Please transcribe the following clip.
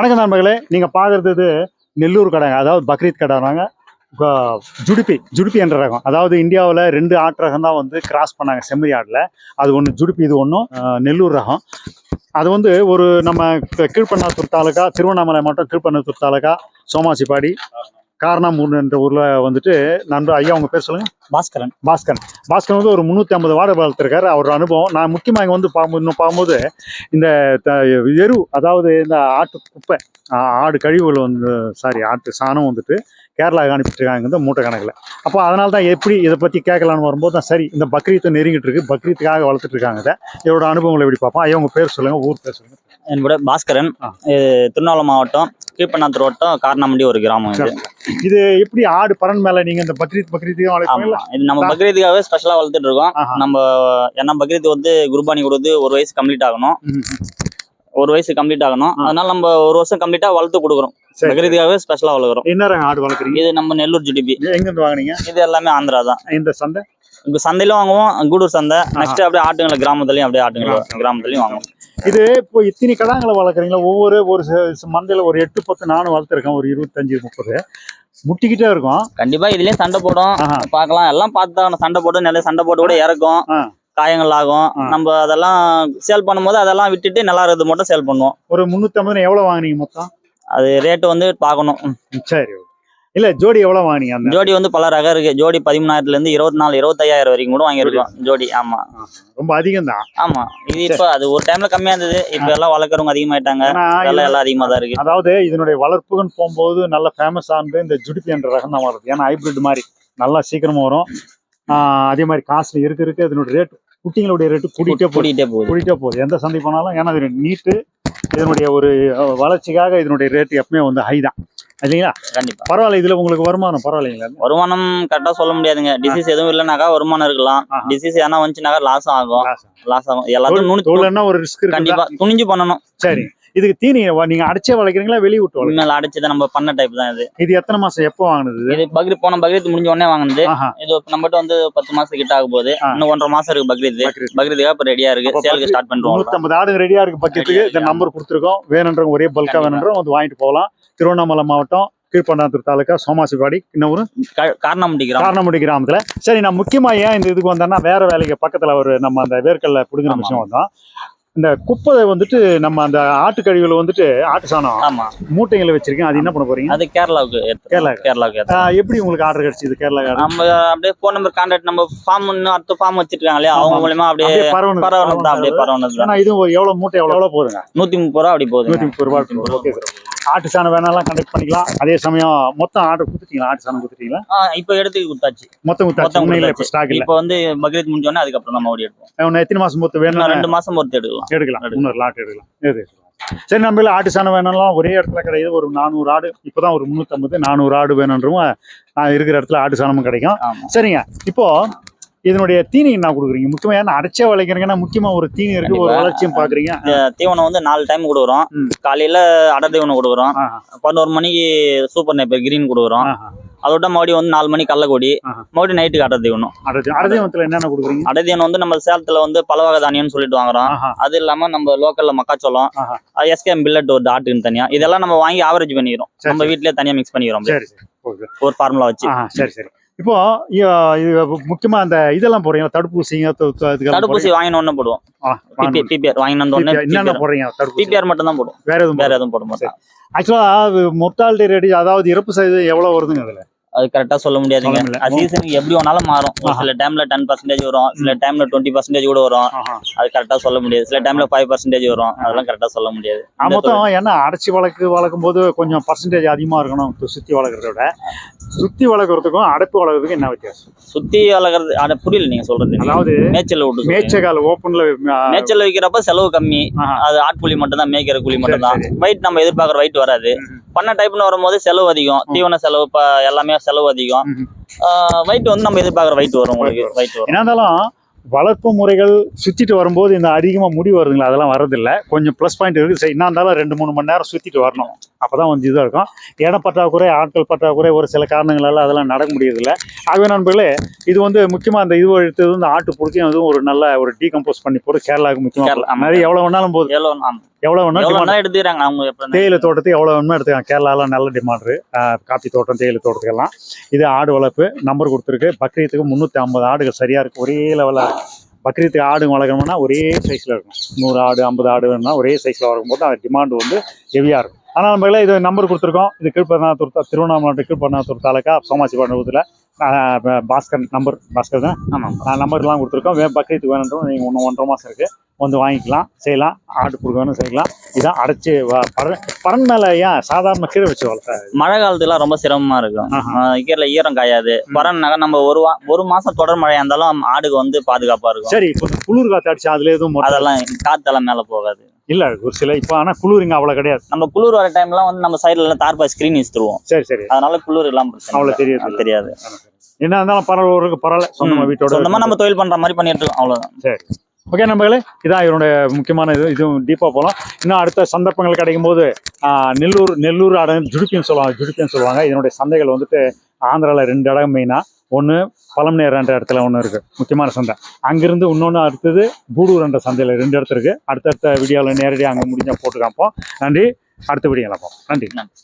வணக்கம் நண்பர்களே நீங்கள் பார்க்குறது நெல்லூர் கடைங்க அதாவது பக்ரீத் கடைனாங்க ஜுடிப்பி ஜுடிப்பி என்ற ரகம். அதாவது இந்தியாவில் ரெண்டு ஆட்டு ரகம் தான் வந்து கிராஸ் பண்ணாங்க செம்மறி ஆட்டில் அது ஒன்று ஜுடிப்பி இது ஒன்றும் நெல்லூர் ரகம். அது வந்து ஒரு நம்ம கீழ்பண்ணாத்தூர் தாலுக்கா திருவண்ணாமலை மாவட்டம் கீழ்பண்ணாத்தூர் தாலுக்கா சோமாசிப்பாடி காரணமூர் என்ற ஊரில் வந்துட்டு நண்பர் ஐயா உங்கள் பேர் சொல்லுங்கள் பாஸ்கரன். பாஸ்கரன். பாஸ்கரன் வந்து ஒரு முந்நூற்றி ஐம்பது வாடகை வளர்த்துருக்காரு. அவர் அனுபவம் நான் முக்கியமாக இங்கே வந்து பார்க்கும்போது இன்னும் பார்க்கும்போது இந்த எரு அதாவது இந்த ஆட்டு குப்பை ஆடு கழிவுகள் வந்து சாரி ஆட்டு சாணம் வந்துட்டு கேரளாவுக்கு அனுப்பிட்டுருக்காங்க இந்த மூட்டை கணக்கில். அப்போ அதனால தான் எப்படி இதை பற்றி கேட்கலான்னு வரும்போது தான் சரி இந்த பக்ரீத்தை நெருங்கிட்டு இருக்கு பக்ரீத்துக்காக வளர்த்துட்டு இருக்காங்க இதை. இதோட அனுபவங்களை எப்படி பார்ப்போம்? ஐயா உங்கள் பேர் சொல்லுங்கள் ஊர் பேர் சொல்லுங்கள் என் கூட பாஸ்கரன். திருவண்ணாமலை மாவட்டம் கீழ்பண்ணாத்தூர் வட்டம் காரணமண்டி ஒரு கிராமம் இது. இது எப்படி ஆடு பறன் மேலே நீங்கள் இந்த பக்ரீத் பக்ரீத்துக்கு இது நம்ம பக்ரீத்துக்காகவே ஸ்பெஷலா வளர்த்துட்டு இருக்கோம். நம்ம ஏன்னா பக்ரீத் வந்து குர்பானி கொடுத்து ஒரு வயசு கம்ப்ளீட் ஆகணும். ஒரு வயசு கம்ப்ளீட் ஆகணும். அதனால நம்ம ஒரு வருஷம் கம்ப்ளீட்டா வளர்த்து கொடுக்குறோம். பக்ரீத்துக்காகவே ஸ்பெஷலா வளர்க்குறோம். என்ன ஆடு வளர்க்குறீங்க? இது நம்ம நெல்லூர் ஜிடிபி எங்கேருந்து வாங்குனீங்க? இது எல்லாமே ஆந்திரா தான் இந்த சந்தை? இப்போ சந்தையிலும் வாங்குவோம் கூடூர் சந்தை. நெக்ஸ்ட் அப்படியே ஆட்டுங்களை கிராமத்துலயும் அப்படியே ஆட்டுங்களை கிராமத்துலயும் வாங்குவோம். இது இப்போ இத்தனை கடாங்களை வளர்க்குறீங்களா? ஒவ்வொரு ஒரு மந்தையில ஒரு எட்டு பத்து நானும் வளர்த்துருக்கேன். ஒரு இருபத்தஞ்சு முப்பது. முட்டிக்கிட்டே இருக்கும். கண்டிப்பா இதுலயும் சண்டை போடும். பார்க்கலாம். எல்லாம் பார்த்து சண்டை போட்டு நிறைய சண்டை போட்டு கூட இறக்கும். காயங்கள் ஆகும். நம்ம அதெல்லாம் சேல் பண்ணும்போது அதெல்லாம் விட்டுட்டு நல்லா இருக்கிறது மட்டும் சேல் பண்ணுவோம். ஒரு முந்நூற்றி ஐம்பது எவ்வளோ வாங்குனீங்க மொத்தம்? அது ரேட்டு வந்து பார்க்கணும். சரி. இல்ல ஜோடி எவ்வளோ வாங்குனீங்க அந்த? ஜோடி வந்து பல ரகம் இருக்கு. ஜோடி பதிமூணாயிரத்துல இருந்து இருபத்தி நாலு இருபத்தையாயிரம் வரைக்கும் கூட வாங்கியிருக்கோம் ஜோடி. ஆமா. ரொம்ப அதிகம் தான் ஆமா. இது இப்ப அது ஒரு டைம்ல கம்மியா இருந்தது. இப்ப எல்லாம் வளர்க்குறவங்க அதிகமாயிட்டாங்க. எல்லாம் எல்லாம் அதிகமா தான் இருக்கு. அதாவது இதனுடைய வளர்ப்புக்குன்னு போகும்போது நல்ல ஃபேமஸ் ஆனது இந்த ஜுடிப்பி என்ற ரகம் தான் வருது ஏன்னா ஹைபிரிட் மாதிரி நல்லா சீக்கிரமா வரும். அதே மாதிரி காசுல இருக்க இருக்க. இதனுடைய ரேட் குட்டிங்களுடைய ரேட்டு கூட்டிகிட்டே போகுது. கூட்டிகிட்டே போகுது. கூட்டிகிட்டே போகுது. எந்த சந்தை போனாலும் ஏன்னா இது நீட்டு இதனுடைய ஒரு வளர்ச்சிக்காக இதனுடைய ரேட் எப்பவுமே வந்து ஹை தான். இல்லைங்களா? கண்டிப்பா. பரவாயில்ல இதுல உங்களுக்கு வருமானம் பரவாயில்லைங்களா? வருமானம் கரெக்டா சொல்ல முடியாதுங்க. டிசீஸ் எதுவும் இல்லைனாக்கா வருமானம் இருக்கலாம். டிசீஸ் எதனா வந்துச்சுனாக்கா லாஸ் ஆகும். லாஸ் ஆகும். எல்லாத்தையும் ஒரு ரிஸ்க் கண்டிப்பா. துணிஞ்சு பண்ணணும். சரி. இதுக்கு தீனி நீங்க அடிச்சே வளர்க்குறீங்களா வெளிய விட்டு உண்மையில அடிச்சதை நம்ம பண்ண டைப் தான் இது. இது எத்தனை மாசம் எப்போ வாங்கினது? இது? பக்ரீத் போன பக்ரீத் முடிஞ்ச உடனே வாங்கினது. இது நம்மகிட்ட வந்து பத்து மாசம் கிட்ட ஆக போகுது. இன்னும் ஒன்றரை மாசம் இருக்கு பக்ரீத். பக்ரீத். பக்ரீத்துக்காக இப்ப ரெடியா இருக்கு. சேலுக்கு ஸ்டார்ட் பண்றோம். முன்னூத்தம்பது ஆடு ரெடியா இருக்கு பக்கெட்டுக்கு. இந்த நம்பர் கொடுத்துருக்கோம். வேணுன்றவங்க ஒரே பல்கா. வேணுன்றவங்க வந்து வாங்கிட்டு போகலாம். திருவண்ணாமலை மாவட்டம் கீழ்பண்ணாத்தூர் தாலுக்கா சோமாசிபாடி இன்னும் ஒரு காரணம் முடிக்கிறோம் காரணமுடி கிராமத்துல. சரி நான் முக்கியமா ஏன் இந்த இதுக்கு வந்தேன்னா வேற வேலைக்கு பக்கத்துல ஒரு நம்ம அந்த வேர்க்கல்ல புடுங்கிற. விஷயம் வந்தோம் இந்த குப்பை வந்துட்டு நம்ம அந்த ஆட்டு கழிவுல வந்துட்டு ஆட்டு சாணம் ஆமா. மூட்டைகளை வச்சிருக்கேன் அது என்ன பண்ண போறீங்க? அது கேரளாவுக்கு. கேரளா கேரளாவுக்கு. எப்படி உங்களுக்கு ஆர்டர் கிடைச்சது கேரளா நம்ம அப்படியே போன் நம்பர் கான்டாக்ட் நம்ம ஃபார்ம் அடுத்த ஃபார்ம் வச்சிருக்காங்க இல்லையா? அவங்க ஆமா. மூலியமா அப்படியே பரவணும் பரவணும் தான் அப்படியே பரவணும் ஏன்னா இது எவ்வளவு மூட்டை எவ்வளவு எவ்வளவு போதுங்க? நூத்தி முப்பது ரூபா அப்படி போகுது நூத்தி முப்பது ரூபாய் ஓகே சார் ஆட்டு சாணம் வேணாலும் கண்டக்ட் பண்ணிக்கலாம். அதே சமயம் மொத்தம் ஆர்டர் கொடுத்துட்டீங்களா? ஆட்டு சாணம் கொடுத்துட்டீங்களா இப்ப எடுத்து மொத்தம் கொடுத்தாச்சு. மொத்தம் உண்மையில இப்ப கொடுத்தாச்சு. ஸ்டாக் இல்ல. இப்ப வந்து பக்ரீத் முடிஞ்ச உடனே அதுக்கப்புறம் தான் மறுபடியும் எடுப்போம். எத்தனை மாசம் இன்னும் வேணும் ரெண்டு மாசம் பொறுத்து எடுக்கலாம். எடுக்கலாம். இன்னொரு லாட் எடுக்கலாம். எது சரி நம்ம ஆட்டு சாணம் வேணாலும் ஒரே இடத்துல கிடையாது. ஒரு நானூறு ஆடு. இப்போதான் ஒரு முந்நூற்றம்பது நானூறு ஆடு வேணுன்றவங்க நான் இருக்கிற இடத்துல ஆட்டு சாணமும் கிடைக்கும். சரிங்க. இப்போ இதனுடைய தீனி என்ன கொடுக்குறீங்க? முக்கியமா ஏன்னா அடைச்சே வளைக்கிறீங்கன்னா முக்கியமா ஒரு தீனி இருக்கு? ஒரு. வளர்ச்சியும் பாக்குறீங்க தீவனம் வந்து நாலு டைம் கொடுக்குறோம். காலையில அடை தீவனம் கொடுக்குறோம். பதினோரு மணிக்கு சூப்பர் நைப்பர் கிரீன் கொடுக்குறோம். அதோட மறுபடியும் வந்து நாலு மணி கள்ளக்கொடி. மறுபடியும் நைட்டுக்கு அடை தீவனம். அடை அடைதீவனத்துல என்னென்ன கொடுக்குறீங்க? அடை தீவனம் வந்து நம்ம சேலத்துல வந்து பலவகை தானியம்னு சொல்லிட்டு வாங்குறோம். அது இல்லாம நம்ம லோக்கல்ல மக்காச்சோளம். எஸ்கேஎம் பில்லட் ஒரு டாட்டுன்னு தனியா. இதெல்லாம் நம்ம வாங்கி ஆவரேஜ் பண்ணிக்கிறோம். நம்ம வீட்லயே தனியா மிக்ஸ் பண்ணிக்கிறோம். ஒரு ஃபார்முலா வச்சு. சரி சரி. இப்போ இது முக்கியமா அந்த இதெல்லாம் போடுறீங்க தடுப்பூசிங்க தடுப்பூசி வாங்கின ஒண்ணு போடுவோம். பிபிஆர் வாங்கின உடனே. PPR. என்னென்ன போடுறீங்க? தடுப்பூசி. பிபிஆர் மட்டும் தான் போடுவோம். வேற எதுவும் வேற எதுவும் போட மாட்டோம். ஆக்சுவலா மொர்டாலிட்டி ரேட் அதாவது இறப்பு சதவீதம் எவ்வளவு வருதுங்க அதுல? அது கரெக்டா சொல்ல முடியாதுங்க. அது சீசனுக்கு எப்படி வேணாலும் மாறும். சில டைம்ல டென் பர்சன்டேஜ் வரும். சில டைம்ல டுவெண்ட்டி பர்சன்டேஜ் கூட வரும். அது கரெக்டா சொல்ல முடியாது. சில டைம்ல ஃபைவ் பர்சன்டேஜ் வரும். அதெல்லாம் கரெக்டா சொல்ல முடியாது. மொத்தம் என்ன அடைச்சி வளர்க்கு வளர்க்கும் போது கொஞ்சம் பர்சன்டேஜ் அதிகமா இருக்கணும். சுத்தி வளர்க்கறத விட. சுத்தி வளர்க்கறதுக்கும் அடைப்பு வளர்க்கறதுக்கும் என்ன வித்தியாசம்? சுத்தி வளர்க்கறது அட புரியல நீங்க சொல்றது. அதாவது மேய்ச்சல் விட்டு. மேய்ச்சகால் ஓப்பன்ல மேய்ச்சல் வைக்கிறப்ப செலவு கம்மி. அது ஆட்கூலி மட்டும் தான் மேய்க்கிற கூலி மட்டும் தான் வெயிட் நம்ம எதிர்பார்க்குற வெயிட் வராது. பண்ண டைப்னு வரும்போது செலவு அதிகம். தீவன செலவு இப்ப எல்லாமே செலவு அதிகம். வெயிட் வந்து நம்ம எதிர்பார்க்குற வெயிட் வரும் உங்களுக்கு. வெயிட் வரும். என்ன இருந்தாலும் வளர்ப்பு முறைகள் சுற்றிட்டு வரும்போது இந்த அதிகமாக முடி வருதுங்களா? அதெல்லாம் வரதில்லை கொஞ்சம் ப்ளஸ் பாயிண்ட் இருக்குது சரி என்ன இருந்தாலும் ரெண்டு மூணு மணி நேரம் சுற்றிட்டு வரணும். அப்போ தான் கொஞ்சம் இதாக இருக்கும். இடம் பற்றாக்குறை ஆட்கள் பற்றாக்குறை ஒரு சில காரணங்களால் அதெல்லாம் நடக்க முடியறதில்ல. ஆகவே நண்பர்களே இது வந்து முக்கியமாக அந்த இது எடுத்தது வந்து ஆட்டு பிடிச்சி அதுவும் ஒரு நல்ல ஒரு டீகம்போஸ் பண்ணி போட்டு கேரளாவுக்கு கேரளா, முக்கியமாக. நிறைய எவ்வளோ வேணாலும் போதும் எவ்வளோ. எவ்வளோ வேணாலும் எடுத்துக்கிறாங்க. அவங்க தேயிலை தோட்டத்துக்கு எவ்வளோ வேணுமோ எடுத்துக்கலாம். கேரளாவில் நல்ல டிமாண்டு காப்பி தோட்டம் தேயிலை தோட்டத்துக்கெல்லாம். இது ஆடு வளர்ப்பு நம்பர் கொடுத்துருக்கு. பக்ரீத்துக்கு முந்நூற்றி ஐம்பது ஆடுகள் சரியாக இருக்குது ஒரே லெவலாக இருக்குது பக்ரீத்துக்கு ஆடு வளர்க்கணும்னா ஒரே சைஸில் இருக்கும் நூறு ஆடு ஐம்பது ஆடு வேணும்னா ஒரே சைஸில் வளர்க்கும்போது அது டிமாண்டு வந்து ஹெவியாக இருக்கும். ஆனால் நம்மளே இது நம்பர் கொடுத்துருக்கோம். இது கீழ்பண்ணாத்தூர் தா- திருவண்ணாமலை கீழ்பண்ணாத்தூர் தாலுக்கா சோமாசிபாண்டத்தில் பாஸ்கர் நம்பர் பாஸ்கர் தான்? ஆமாம் நம்பர்லாம் கொடுத்துருக்கோம். வே பக்ரீத்துக்கு வேணுன்றோம் நீங்கள் ஒன்று ஒன்றரை மாதம் இருக்குது வந்து வாங்கிக்கலாம் செய்யலாம். ஆடு கொடுக்கணும் செய்யலாம். இதான் அடைச்சி பறன் மேலே ஏன் சாதாரண கீழே வச்சு வளர்த்தா மழை காலத்துலாம் ரொம்ப சிரமமா இருக்கும். கீழே ஈரம் காயாது. பறன்னாக்க நம்ம ஒரு வா ஒரு மாசம் தொடர் மழையா இருந்தாலும் ஆடுக்கு வந்து பாதுகாப்பா இருக்கும். சரி இப்போ குளிர் காற்று அடிச்சு அதுல எதுவும் அதெல்லாம் காத்தெல்லாம் மேல போகாது. இல்ல ஒரு சில இப்போ ஆனால் குளிர் இங்கே அவ்வளோ கிடையாது. நம்ம குளிர் வர டைம்லாம் வந்து நம்ம சைடுல எல்லாம் தார்பாய் ஸ்கிரீன் வச்சிருவோம் சரி சரி. அதனால குளிர் எல்லாம் பிரச்சனை அவ்வளோ இல்லை. தெரியாது. தெரியாது. என்ன இருந்தாலும் பரவாயில்ல பரவாயில்ல. சொந்தமாக ம். வீட்டோட சொந்தமா நம்ம தொழில் பண்ற மாதிரி பண்ணிட்டு இருக்கோம். அவ்வளவுதான். ஓகே நம்பர்களே இதான் இவருடைய முக்கியமான இது இதுவும் டீப்பாக போகலாம் இன்னும் அடுத்த சந்தர்ப்பங்கள் கிடைக்கும் போது நெல்லூர் நெல்லூர் அடம் ஜுடுக்கின்னு சொல்லுவாங்க ஜுடுக்கின்னு சொல்லுவாங்க. இதனுடைய சந்தைகள் வந்துட்டு ஆந்திராவில் ரெண்டு இடம் மெயினாக ஒன்று பழமநேர்ன்ற இடத்துல ஒன்று இருக்குது முக்கியமான சந்தை. அங்கேருந்து இன்னொன்று அடுத்தது பூடூர்ன்ற சந்தையில் ரெண்டு இடத்துல இருக்குது அடுத்தடுத்த வீடியோவில் நேரடியாக அங்கே முடிஞ்சால் போட்டு காப்போம் நன்றி. அடுத்த வீடியோ நன்றி. நன்றி.